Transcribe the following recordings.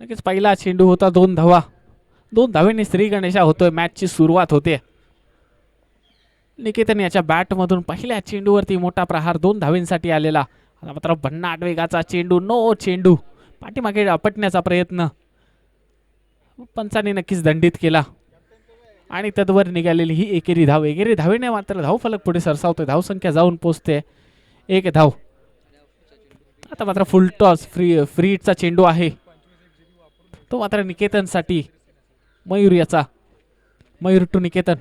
नक्कीच पहिला चेंडू होता दोन धावा. दोन धावेने श्री गणेशा होतोय मॅचची सुरुवात होते. निकेतन याच्या बॅटमधून पहिल्या चेंडूवरती मोठा प्रहार दोन धावेंसाठी आलेला. आता मात्र भन्नाट वेगाचा चेंडू नो चेंडू. पाठीमागे आपटण्याचा प्रयत्न. पंचाने नक्कीच दंडित केला. आणि तद्वर निघालेली ही एकेरी धाव. एकेरी धावेने मात्र धाव फलक पुढे सरसावतोय. धावसंख्या जाऊन पोचते. एक धाव. आता मात्र फुल टॉस फ्री फ्रीचा चेंडू आहे. तो मात्र निकेतनसाठी मयूर याचा मयूर टू निकेतन.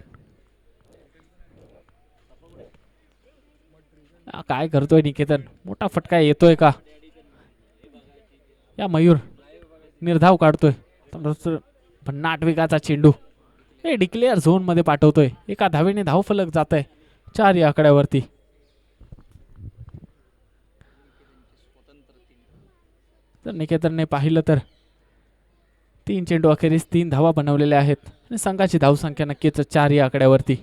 काय करतोय निकेतन? मोठा फटका येतोय का? या मयूर निर्धाव काढतोय. भन्नाट वेगाचा चेंडू. हे डिक्लेअर झोनमध्ये पाठवतोय. एका धावेने धाव फलक जात आहे चार या आकड्यावरती. तर निकेतनने पाहिलं तर तीन चेंडू अखेरीस तीन धावा बनवलेल्या आहेत आणि संघाची धावसंख्या नक्कीच चार या आकड्यावरती.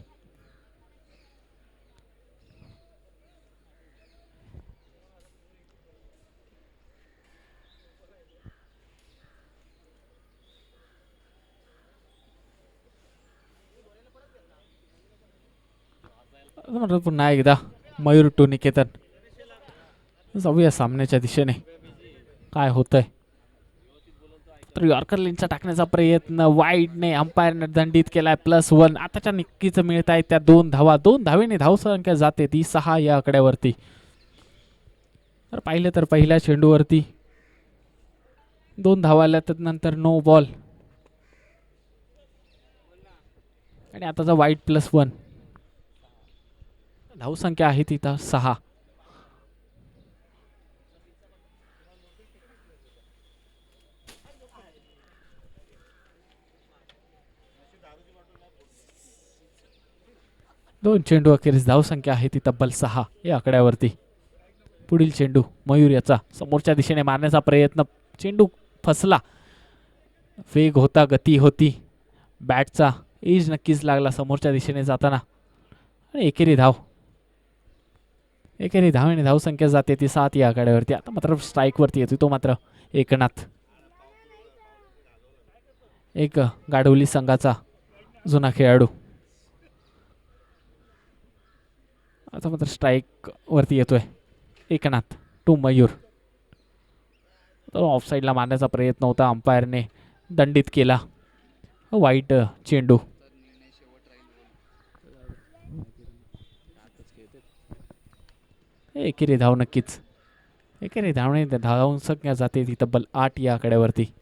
म्हटलं पुन्हा एकदा मयूर टू निकेतन. जाऊया सामन्याच्या दिशेने. काय होतंय? तर यॉर्कर लिंचा टाकण्याचा प्रयत्न वाईडने अंपायरने दंडित केलाय. प्लस वन आताच्या नक्कीच मिळत आहेत त्या दोन धावा. दोन धावेने धावसंख्या जाते ती सहा या आकड्यावरती. तर पाहिलं तर पहिल्या चेंडूवरती दोन धावा आल्या तर नंतर नो बॉल आणि आताचा वाईट प्लस वन धावसंख्या आहे तिथं सहा. दोन चेंडू अखेरीस धावसंख्या आहे ती तब्बल सहा या आकड्यावरती. पुढील चेंडू मयूर याचा. समोरच्या दिशेने मारण्याचा प्रयत्न. चेंडू फसला. वेग होता गती होती. बॅटचा एज नक्कीच लागला समोरच्या दिशेने जाताना. आणि एकेरी धाव. एकेरी धाव आणि धावसंख्या जाते ती सात या आघाड्यावरती आता मात्र स्ट्राईकवरती येतो तो मात्र एकनाथ. एक गाडवली संघाचा जुना खेळाडू. आता मात्र स्ट्राईक वरती येतोय. एकनाथ टू मयूर. तर ऑफसाईडला मारण्याचा प्रयत्न होता अंपायरने. दंडित केला. वाईट चेंडू. एकेरी धाव नक्कीच. एकेरी धावणे धावून संख्या जाते ती तब्बल आठ या आकड्यावरती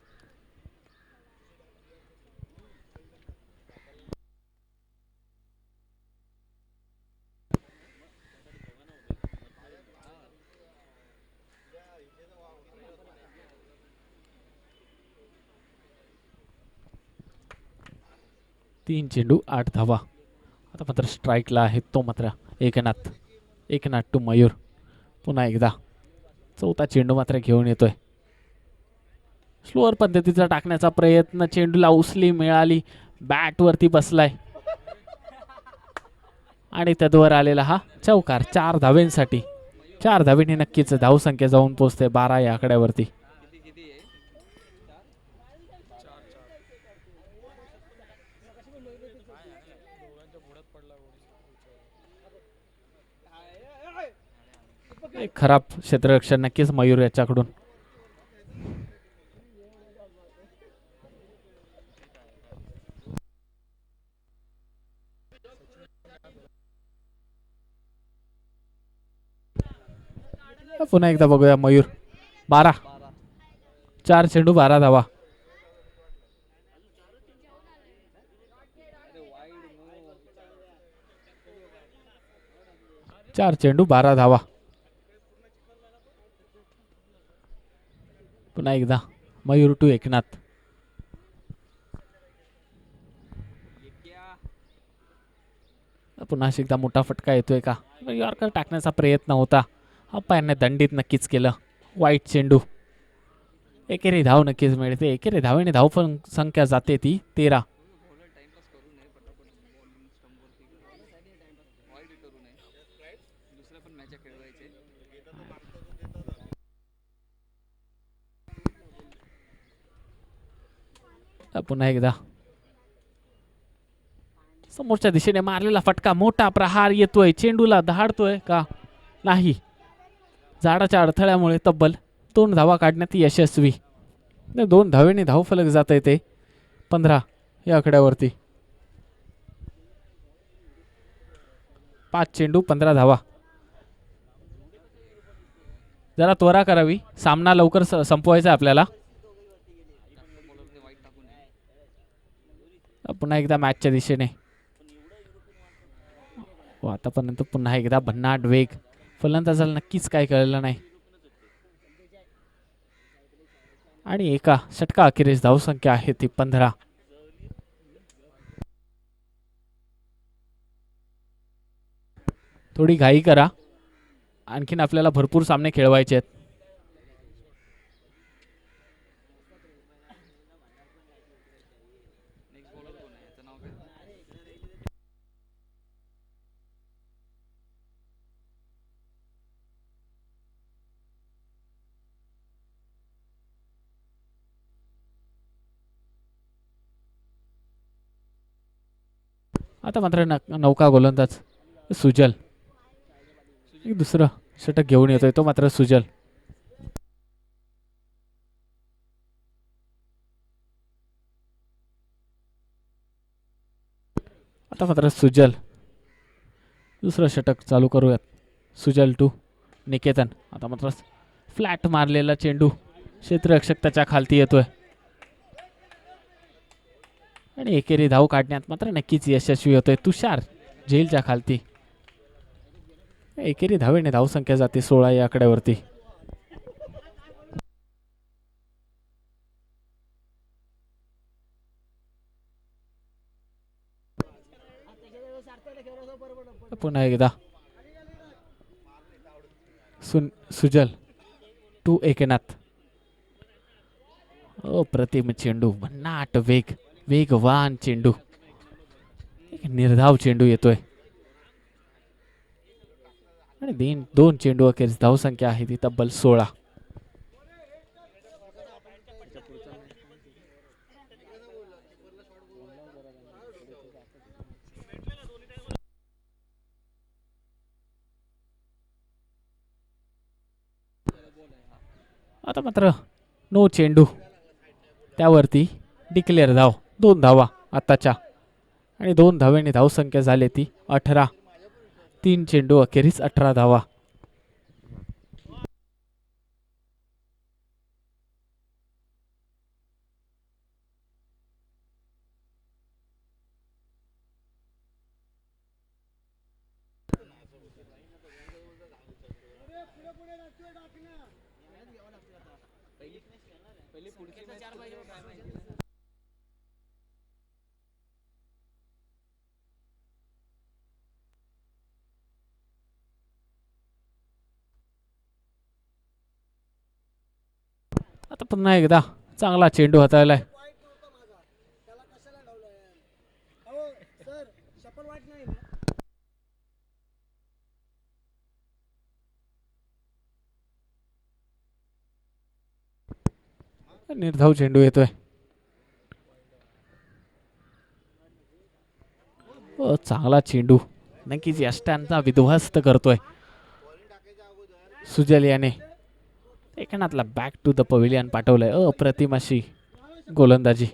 तीन चेंडू आठ धावा. आता मात्र स्ट्राईकला आहे तो मात्र एकनाथ. एकनाथ टू मयूर. पुन्हा एकदा. चौथा चेंडू मात्र घेऊन येतोय. स्लोअर पद्धतीचा टाकण्याचा प्रयत्न. चेंडूला उचली मिळाली. बॅटवरती बसलाय. आणि तद्वर आलेला हा चौकार. चार धावेंसाठी. चार धावेने नक्कीच धावसंख्या जाऊन पोचते बारा या आकड्यावरती एक खराब क्षेत्ररक्षण नक्कीच मयूर याच्याकडून. पुन्हा एकदा बघूया मयूर. बारा. चार चेंडू बारा धावा. चार चेंडू बारा धावा. पुन्हा एकदा. मयूर टू एकनाथ. पुन्हा एकदा मोठा फटका येतोय का? यॉर्कर टाकण्याचा प्रयत्न होता. अंपायरने दंडित नक्कीच केलं. वाईट चेंडू. एकेरी धाव नक्कीच मिळते. एकेरी धावेने धाव पण संख्या जाते ती तेरा. पुन्हा एकदा. समोरच्या दिशेने मारलेला फटका मोठा प्रहार येतोय. चेंडूला धाडतोय का? नाही. झाडाच्या अडथळ्यामुळे तब्बल दोन धावा काढण्यात यशस्वी. दोन धावेने धावफलक जात आहे ते. पंधरा या आकड्यावरती. पाच चेंडू पंधरा धावा. जरा त्वरा करावी. सामना लवकर संपवायचा आहे आपल्याला. पुन्हा एकदा मॅचच्या दिशेने. हो आतापर्यंत पुन्हा एकदा भन्नाट वेग. फलंदाजाला नक्कीच काय कळलं नाही. आणि एका षटका अखेरीस धावसंख्या आहे ती पंधरा. थोडी घाई करा. आणखीन आपल्याला भरपूर सामने खेळवायचे आहेत. आता मात्र न- नौका गोलंदाज सुजल. एक दुसरं षटक घेऊन येतोय तो मात्र सुजल. आता मात्र सुजल. दुसरं षटक चालू करूयात. सुजल टू निकेतन. आता मात्र फ्लॅट मारलेला चेंडू क्षेत्ररक्षक त्याच्या खालती येतोय. आणि एकेरी धाव काढण्यात मात्र नक्कीच यशस्वी होतोय. तुषार झेलच्या खालती. एकेरी धावेने धावसंख्या जाते सोळा या आकड्यावरती. पुन्हा एकदा. सुन सुजल टू एकनाथ. प्रतिम चेंडू भन्नाट वेग. वेगवान चेंडू. निर्धाव चेंडू येतोय. आणि दिन दोन चेंडू अखेरीस धावसंख्या आहे ती तब्बल सोळा. आता मात्र नो चेंडू. त्यावरती डिक्लेअर धाव. दोन धावा आताच्या. आणि दोन धावेने धावसंख्या झाली ती अठरा. तीन चेंडू अखेरीस अठरा धावा. आता पुन्हा एकदा चांगला चेंडू हाताळलाय. निर्धाव चेंडू येतोय. चांगला चेंडू. नक्कीच यष्ट्यांचा विध्वस्त करतोय. सुजल याने. एकनाथला बॅक टू द पवेलियन पाठवलंय. अप्रतिम अशी गोलंदाजी.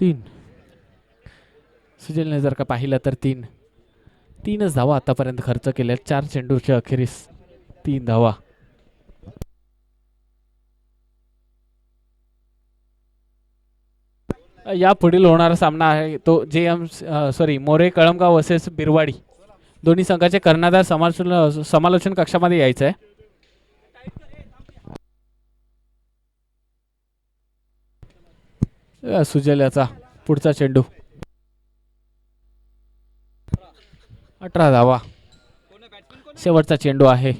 तीन. सुजलने जर का पाहिलं तर तीन. तीनच धावा आतापर्यंत खर्च केल्या चार चेंडूच्या अखेरीस तीन धावा. या पुढील होणारा सामना आहे तो J M sorry More Kalamgaon versus Birwadi. दोन्ही संघाचे कर्णधार समालोचन समालोचन कक्षामध्ये यायचं आहे सुजल याचा पुढचा चेंडू. अठरा धावा. शेवटचा चेंडू आहे.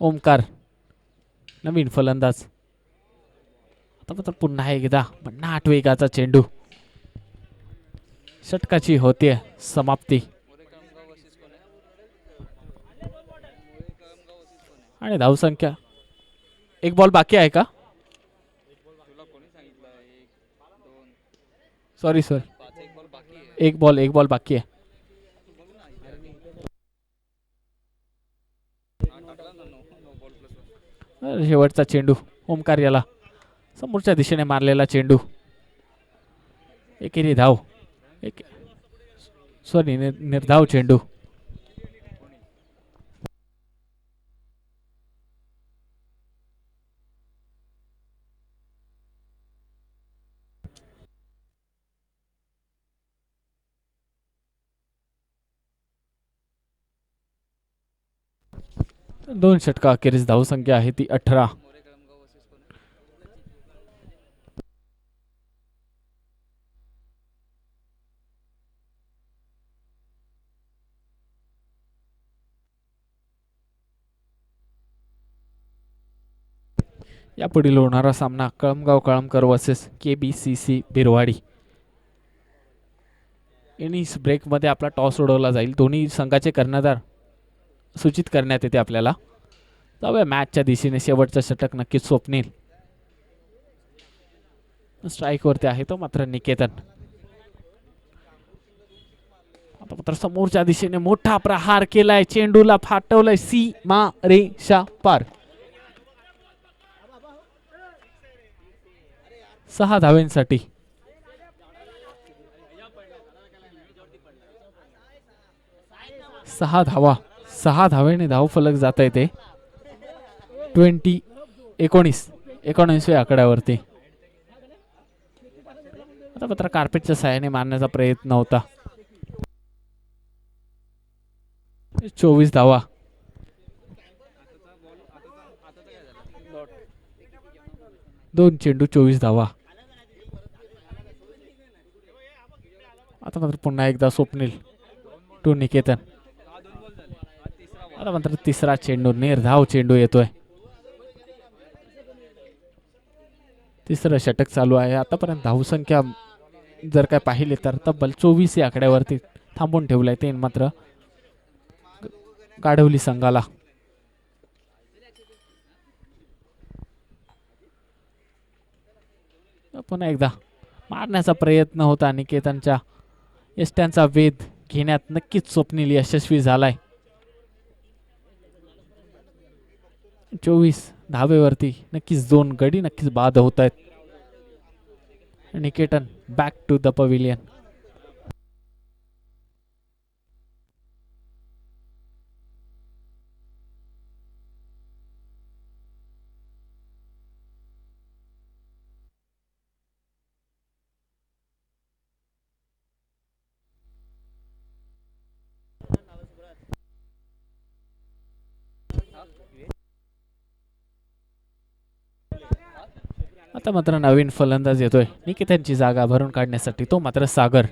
ओमकार नवीन फलंदाज. आता पुन्हा एकदा भन्नाट वेगाचा चेंडू. षटकाची होते समाप्ती. आणि धावसंख्या एक बॉल बाकी आहे का? सॉरी सॉरी एक बॉल एक बॉल बाकी आहे. शेवटचा चेंडू ओमकार याला समोरच्या दिशेने मारलेला चेंडू. एकेरी धाव. एक सॉरी निर्धाव चेंडू. दोन षटका अखेरीस धावसंख्या आहे ती अठरा. यापुढील होणारा सामना Kalamgaon Kalamkar versus K B C C Birwadi innings ब्रेकमध्ये आपला टॉस उडवला जाईल. दोन्ही संघाचे कर्णधार सूचित करण्यात येते आपल्याला. जाऊया मॅचच्या दिशेने. शेवटचं षटक नक्कीच स्वप्नील. स्ट्राईकवरती आहे तो मात्र निकेतन. आता मात्र समोरच्या दिशेने मोठा प्रहार केलाय. चेंडूला फाटवलाय सी. मा रे शा पार सहा धावेंसाठी. सहा धावा. सहा धावेने धाव फलक जात आहे ते ट्वेंटी एकोणीस. एकोणीसव्या आकड्यावरती. आता पत्र कार्पेटच्या सहाय्याने मारण्याचा प्रयत्न होता. चोवीस धावा. दोन चेंडू चोवीस धावा. आता मात्र पुन्हा एकदा स्वप्नील टू निकेतन आता मात्र तिसरा चेंडू निर्धाव चेंडू येतोय. तिसरं षटक चालू आहे. आतापर्यंत धावसंख्या जर काय पाहिली तर तब्बल चोवीस या आकड्यावरती थांबून ठेवलंय ते मात्र गाढवली संघाला. पुन्हा एकदा मारण्याचा प्रयत्न होता निकेतनच्या यष्ट्यांचा वेध घेण्यात नक्कीच स्वप्नील यशस्वी झालाय. चोवीस धावेवरती नक्कीच दोन गडी नक्कीच बाद होत आहेत. Niketan back to the pavilion आता मात्र नवीन फलंदाज येतोय. निकितांची जागा भरून काढण्यासाठी तो मात्र सागर.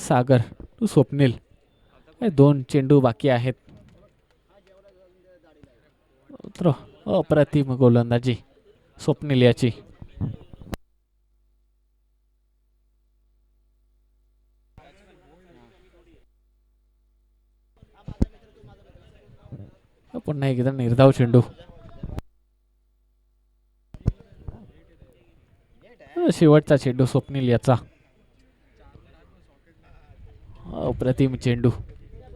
सागर तू स्वप्नील. हे दोन चेंडू बाकी आहेत. अप्रतिम गोलंदाजी. स्वप्नील याची. पुन्हा एकदा निर्धाव चेंडू. शेवटचा चेंडू स्वप्नील याचा. अप्रतिम चेंडू.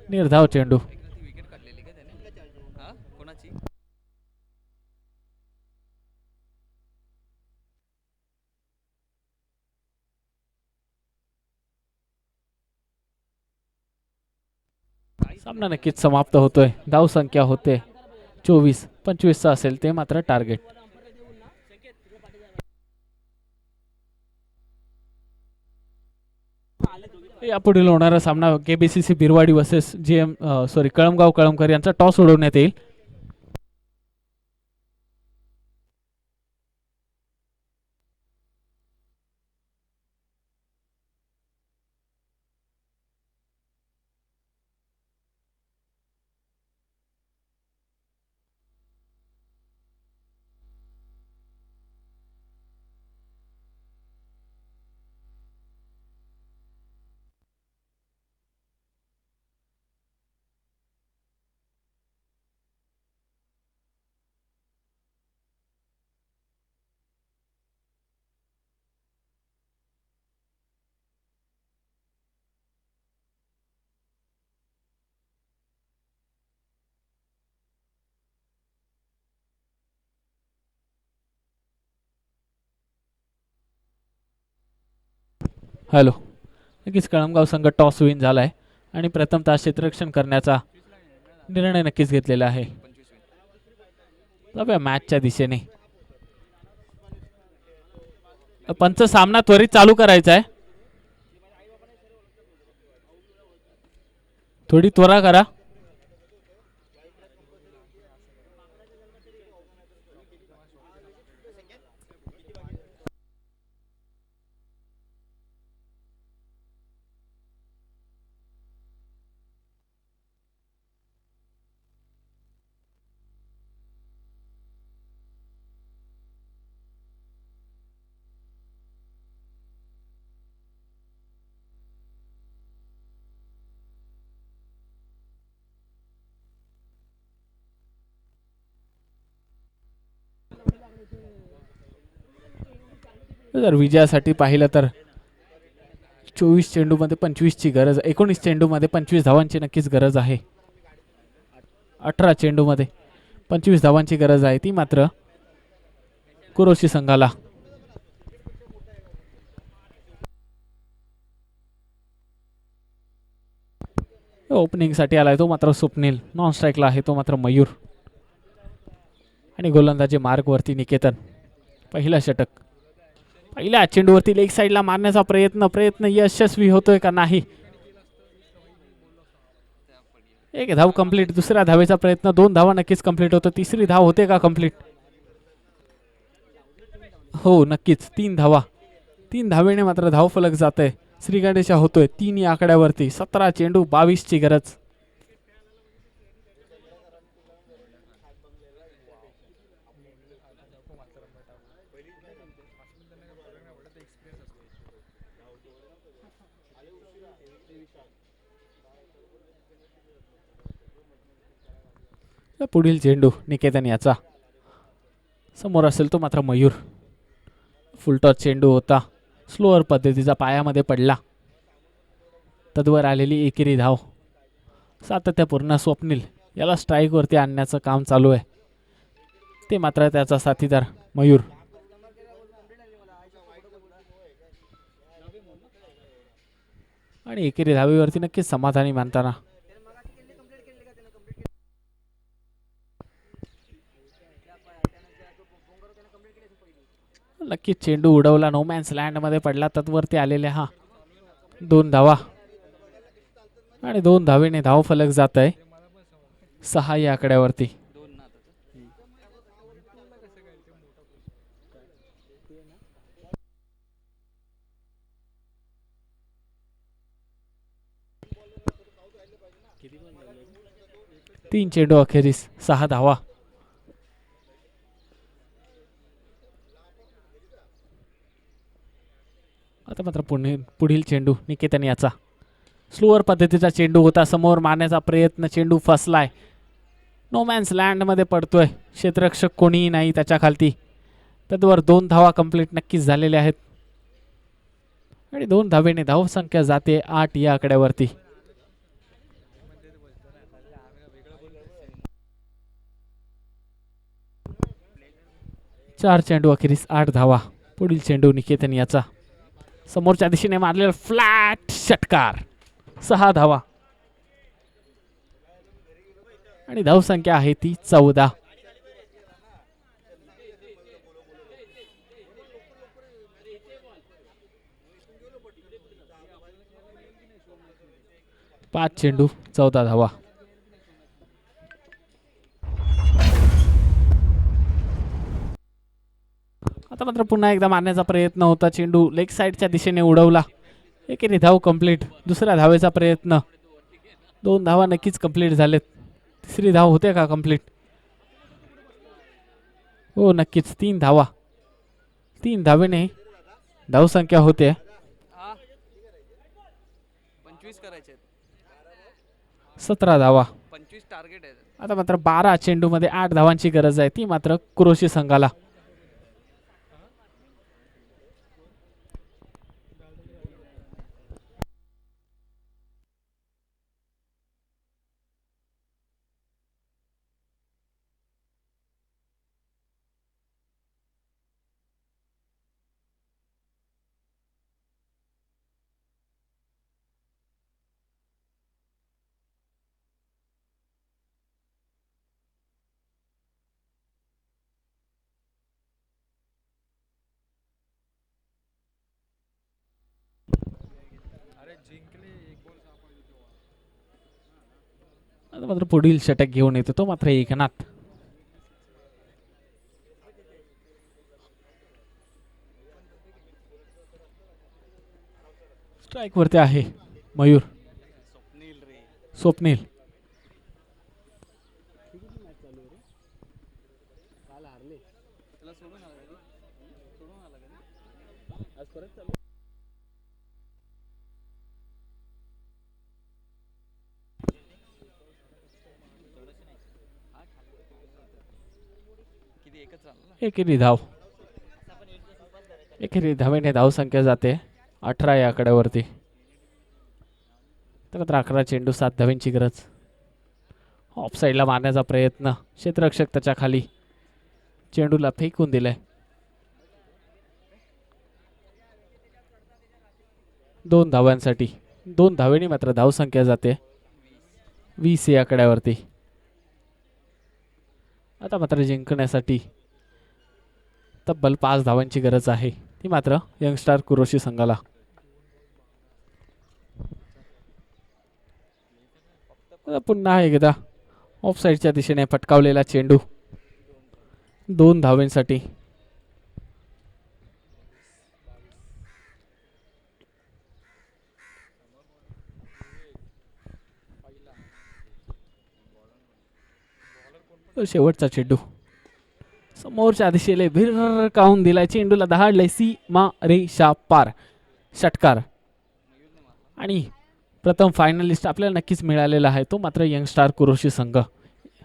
निर्धाव चेंडू. सामना नक्कीच समाप्त होतोय. धाव संख्या होते. चोवीस पंचवीसचा असेल ते मात्र टार्गेट. यापुढील होणारा सामना KBCC Birwadi versus J M sorry Kalamgaon Kalamkar यांचा टॉस उडवण्यात येईल. हॅलो. नक्कीच कळमगाव संघ टॉस विन झाला आहे आणि प्रथमतः क्षेत्ररक्षण करण्याचा निर्णय नक्कीच घेतलेला आहे. जाऊया मॅचच्या दिशेने. पंच सामना त्वरित चालू करायचा आहे थोडी त्वरा करा. जर विजयासाठी पाहिलं तर चोवीस चेंडूमध्ये पंचवीसची गरज एकोणीस चेंडूमध्ये पंचवीस धावांची नक्कीच गरज आहे. अठरा चेंडूमध्ये पंचवीस धावांची गरज आहे. ती मात्र कुरोशी संघाला. ओपनिंगसाठी आलाय तो मात्र स्वप्नील. नॉन स्ट्राईकला आहे तो मात्र मयूर. आणि गोलंदाजी मार्गवरती निकेतन. पहिला षटक. पहिल्या चेंडूवरती लेग साईडला मारण्याचा प्रयत्न प्रयत्न यशस्वी होतोय का नाही? एक धाव कंप्लीट दुसऱ्या धावेचा प्रयत्न दोन धावा नक्कीच कंप्लीट होतो. तिसरी धाव होते का कंप्लीट हो नक्कीच. तीन धावा. तीन धावेने मात्र धाव फलक जात आहे श्रीगणेशा होतोय तीन या आकड्यावरती. सतरा चेंडू बावीसची गरज. पुढील चेंडू निकेतन याचा. समोर असेल तो मात्र मयूर. फुलटॉस चेंडू होता. स्लोअर पद्धतीचा पायामध्ये पडला. तद्वर आलेली एकेरी धाव. सातत्यपूर्ण स्वप्नील. याला स्ट्राईकवरती आणण्याचं काम चालू आहे. ते मात्र त्याचा साथीदार मयूर. आणि एकेरी धावीवरती नक्कीच समाधानी मानताना नक्कीच चेंडू उडवला. नो मॅन्स लँडमध्ये पडला. तत्वरती आलेले हा. दोन धावा. आणि दोन धावेने धाव फलक जात आहे सहा या आकड्यावरती. दोन तीन चेंडू अखेरीस. सहा धावा. आता मात्र पुणे पुढील चेंडू निकेतन याचा. स्लोअर पद्धतीचा चेंडू होता. समोर मारण्याचा प्रयत्न चेंडू फसलाय. नो मॅन्स लँडमध्ये पडतोय. क्षेत्ररक्षक कोणीही नाही त्याच्याखालती. तद्वर दोन धावा कंप्लीट नक्कीच झालेल्या आहेत. आणि दोन धावेने धावसंख्या जाते आठ या आकड्यावरती. चार चेंडू अखेरीस आठ धावा. पुढील चेंडू निकेतन याचा. समोरच्या दिशेने मारलेला फ्लॅट षटकार. सहा धावा. आणि धावसंख्या आहे ती चौदा. पाच चेंडू चौदा धावा. आता मात्र पुन्हा एकदा मारण्याचा प्रयत्न होता. चेंडू लेग साईडच्या दिशेने उडवला. एकेरी धाव कंप्लीट दुसऱ्या धावेचा प्रयत्न. दोन धावा नक्कीच कंप्लीट झालेत. तिसरी धाव होते का कंप्लीट हो नक्कीच. तीन धावा. तीन धावेने धावसंख्या होते. हा सतरा धावा. पंचवीस टार्गेट आहे आता मात्र बारा चेंडूमध्ये आठ धावांची गरज आहे. ती मात्र कुरोशी संघाला. मात्र पुढील षटक घेऊन येतो तो मात्र एकनाथ. स्ट्राईक वरती आहे मयूर स्वप्नील त्याला सोडून आला का रे? सोडून आला का रे? किती एकच राहिलं ना एकेरी धाव एकेरी धावेने धाव संख्या जाते अठरा या आकड्यावरती. तर अकरा चेंडू सात धावेंची गरज. ऑफसाईडला मारण्याचा प्रयत्न. क्षेत्ररक्षक त्याच्याखाली चेंडूला फेकून दिलाय. दोन धावांसाठी. दोन धावेने मात्र धावसंख्या जाते. वीस या आकड्यावरती. आता मात्र जिंकण्यासाठी तब्बल पाच धावांची गरज आहे. ती मात्र यंगस्टार कुरोशी संघाला. पुन्हा एकदा ऑफसाईडच्या दिशेने फटकावलेला चेंडू दोन धावेंसाठी तो शेवटचा चेंडू समोरच्या दिशेले भिर काहून दिलाय? चेंडूला दहाडले रे शा पार. षटकार. आणि प्रथम फायनलिस्ट आपल्याला नक्कीच मिळालेला आहे तो मात्र यंगस्टार कुरोशी संघ.